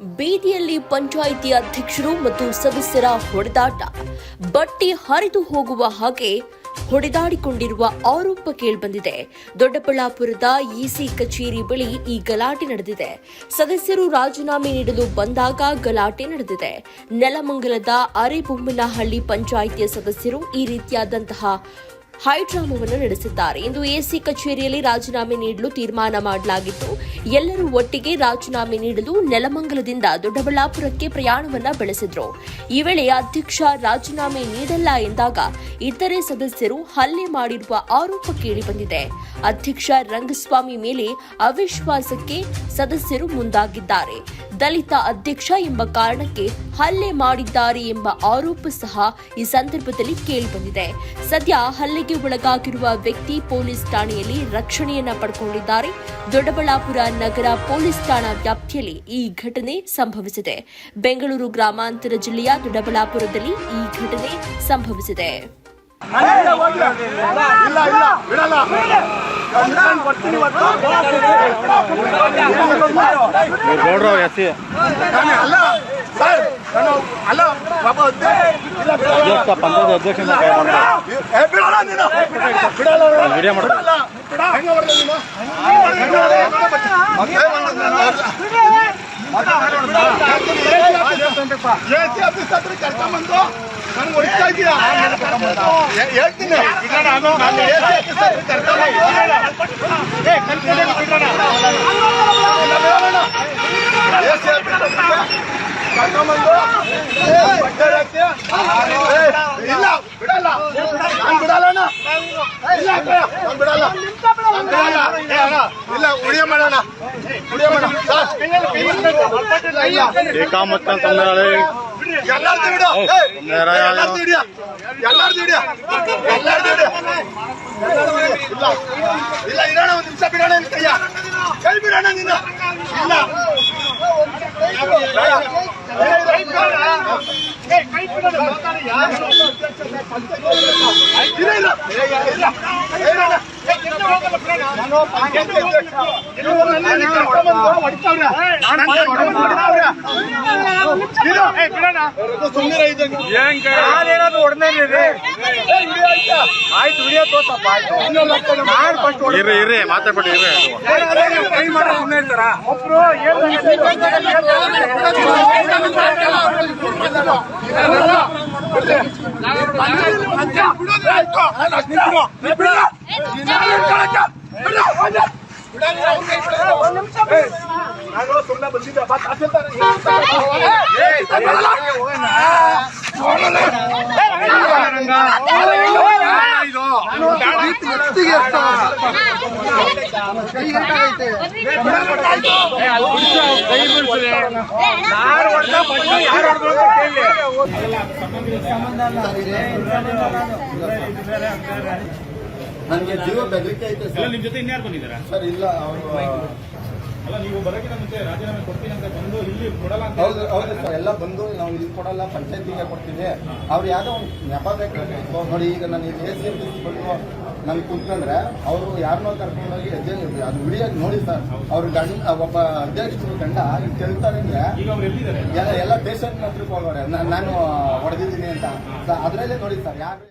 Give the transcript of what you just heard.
ಬೀದಿಯಲ್ಲಿ ಪಂಚಾಯಿತಿ ಅಧ್ಯಕ್ಷರು ಮತ್ತು ಸದಸ್ಯರ ಹೊಡೆದಾಟ. ಬಟ್ಟಿ ಹರಿದು ಹೋಗುವ ಹಾಗೆ ಹೊಡೆದಾಡಿಕೊಂಡಿರುವ ಆರೋಪ ಕೇಳಿಬಂದಿದೆ. ದೊಡ್ಡಬಳ್ಳಾಪುರದ ಇಸಿ ಕಚೇರಿ ಬಳಿ ಈ ಗಲಾಟೆ ನಡೆದಿದೆ. ಸದಸ್ಯರು ರಾಜೀನಾಮೆ ನೀಡಲು ಬಂದಾಗ ಗಲಾಟೆ ನಡೆದಿದೆ. ನೆಲಮಂಗಲದ ಅರೆಬೊಮ್ಮನಹಳ್ಳಿ ಪಂಚಾಯಿತಿಯ ಸದಸ್ಯರು ಈ ರೀತಿಯಾದಂತಹ ಹೈಡ್ರಾಮವನ್ನು ನಡೆಸಿದ್ದಾರೆ. ಇಂದು ಎಸಿ ಕಚೇರಿಯಲ್ಲಿ ರಾಜೀನಾಮೆ ನೀಡಲು ತೀರ್ಮಾನ ಮಾಡಲಾಗಿತ್ತು. ಎಲ್ಲರೂ ಒಟ್ಟಿಗೆ ರಾಜೀನಾಮೆ ನೀಡಲು ನೆಲಮಂಗಲದಿಂದ ದೊಡ್ಡಬಳ್ಳಾಪುರಕ್ಕೆ ಪ್ರಯಾಣವನ್ನ ಬೆಳೆಸಿದ್ರು. ಈ ವೇಳೆ ಅಧ್ಯಕ್ಷ ರಾಜೀನಾಮೆ ನೀಡಲ್ಲ ಎಂದಾಗ ಇತರೆ ಸದಸ್ಯರು ಹಲ್ಲೆ ಮಾಡಿರುವ ಆರೋಪ ಕೇಳಿಬಂದಿದೆ ಅಧ್ಯಕ್ಷ ರಂಗಸ್ವಾಮಿ ಮೇಲೆ ಅವಿಶ್ವಾಸಕ್ಕೆ ಸದಸ್ಯರು ಮುಂದಾಗಿದ್ದಾರೆ. ದಲಿತ ಅಧ್ಯಕ್ಷ ಎಂಬ ಕಾರಣಕ್ಕೆ ಹಲ್ಲೆ ಮಾಡಿದ್ದಾರೆ ಎಂಬ ಆರೋಪ ಸಹ ಈ ಸಂದರ್ಭದಲ್ಲಿ ಕೇಳಿಬಂದಿದೆ ಸದ್ಯ ಹಲ್ಲೆಗೆ ಒಳಗಾಗಿರುವ ವ್ಯಕ್ತಿ ಪೊಲೀಸ್ ಠಾಣೆಯಲ್ಲಿ ರಕ್ಷಣೆಯನ್ನ ಪಡ್ಕೊಂಡಿದ್ದಾರೆ ದೊಡ್ಡಬಳ್ಳಾಪುರ ನಗರ ಪೊಲೀಸ್ ಠಾಣಾ ವ್ಯಾಪ್ತಿಯಲ್ಲಿ ಈ ಘಟನೆ ಸಂಭವಿಸಿದೆ ಬೆಂಗಳೂರು ಗ್ರಾಮಾಂತರ ಜಿಲ್ಲೆಯ ದೊಡ್ಡಬಳ್ಳಾಪುರದಲ್ಲಿ ಈ ಘಟನೆ ಸಂಭವಿಸಿದೆ ಇಲ್ಲ ಇಲ್ಲ ಬಿಡಲ್ಲ ಕಂಪ್ಲೇಂಟ್ ಕೊಡ್ತೀನಿ ಇವತ್ತು ಗೌಡ್ರು ಎಸ್ ನಾನು ಅಲ್ಲ ಸರ್ ಅಲ್ಲ ಪಾಪ ಅಧ್ಯಕ್ಷ. ಅಧ್ಯಕ್ಷ ಪಂಚಾಯತ್ ನಾನು. ವಿಡಿಯೋ ಮಾಡ್ತಾರೆ. ನನ್ಗೆ ಹೊಡಿತಾ? ಹೇಳ್ತೀನಿ. ಕರ್ಕೊಂಬಂದು ಇಲ್ಲ, ಬಿಡಲ್ಲ. ನಾನು ಬಿಡಲ್ಲ ಇಲ್ಲ ನಾನ್ ಬಿಡಲ್ಲ. ಇಲ್ಲ ಉಳಿಯ ಮಾಡೋಣ. ಉಳಿಯ ಮಾಡೋಣ. ಏಕಾಮತ್ತ ತಂದ್ರೆ ಎಲ್ಲಾರ್ದು ಏ, ಎಲ್ಲಾರ್ದು ಹಿಡಿಯ. ಎಲ್ಲಾರ್ದು ಹಿಡಿಯ. ಎಲ್ಲಾರ್ದು ಹಿಡಿಯ. ಇಲ್ಲ. ಇಲ್ಲ ಇರೋಣ ಒಂದು ನಿಮಿಷ ಬಿಡೋಣ ಇಲ್ಲ ಕೈಯ. ಕೈ ಬಿಡೋಣ ನೀನು. ಇಲ್ಲ ಇಲ್ಲ, ಇಲ್ಲ. ಇರೋಣ. ನಾನು ಪಂಚಾಯ್ತಿ ಅಧ್ಯಕ್ಷ. ಇವ್ರು ನನ್ನನ್ನ ಕರ್ಕೊಂಡ್ಬಂದು ಹೊಡಿತಾವ್ರೆ. ಇರ್ರಿ ಹೊಡ್ಕೊಂಡು ಹೊಡಿತಾವ್ರೆ. ಇರು. ಸುಮ್ನಿರ ಇದ್ದಂಗೆ. ಆಯ್ತು ವಿಡಿಯೋ ತೋರ್ಸಪ್ಪ ಆಯ್ತು ಇನ್ನೊಂದು ನನಗೆ ಜೀವ ಬೆದರಿಕೆ ಐತೆ ಸರ್ ನಿಮ್ ಜೊತೆ ಇನ್ಯಾರು ಬಂದಿದ್ದಾರೆ ಸರ್ ಇಲ್ಲ ಅವರು ಹೌದು ಹೌದು ಸರ್. ಎಲ್ಲ ಬಂದು ನಾವು ಇಲ್ಲಿ ಕೊಡಲ್ಲ ಪಂಚಾಯತಿಗೆ ಕೊಡ್ತೀವಿ. ಅವ್ರು ಯಾವ್ದೋ ಒಂದು ನೆಪ ಬೇಕು ನೋಡಿ ಈಗ ನಾನು ಎ ಸಿ ಬಂದು ನಮ್ಗೆ ಕುಂತ್ಕೊಂಡ್ರೆ ಅವರು ಯಾರನ್ನೋ ಕರ್ಕೊಂಡೋಗಿ ಅಧ್ಯಕ್ಷ ಅದು ವಿಡಿಯೋ ನೋಡಿ ಸರ್. ಅವ್ರ ಗಂಡ ಒಬ್ಬ ಅಧ್ಯಕ್ಷರು ಗಂಡ ಕೇಳ್ತಾರೆ ಈಗ ಎಲ್ಲಿದ್ದಾರೆ? ಎಲ್ಲ ಎಲ್ಲ ಪೇಷಂಟ್ ಹತ್ರಕ್ಕೆ ಹೋಗೋರೆ ನಾನು ಹೊಡೆದಿದ್ದೀನಿ ಅಂತ. ಅದರಲ್ಲೇ ನೋಡಿ ಸರ್ ಯಾರು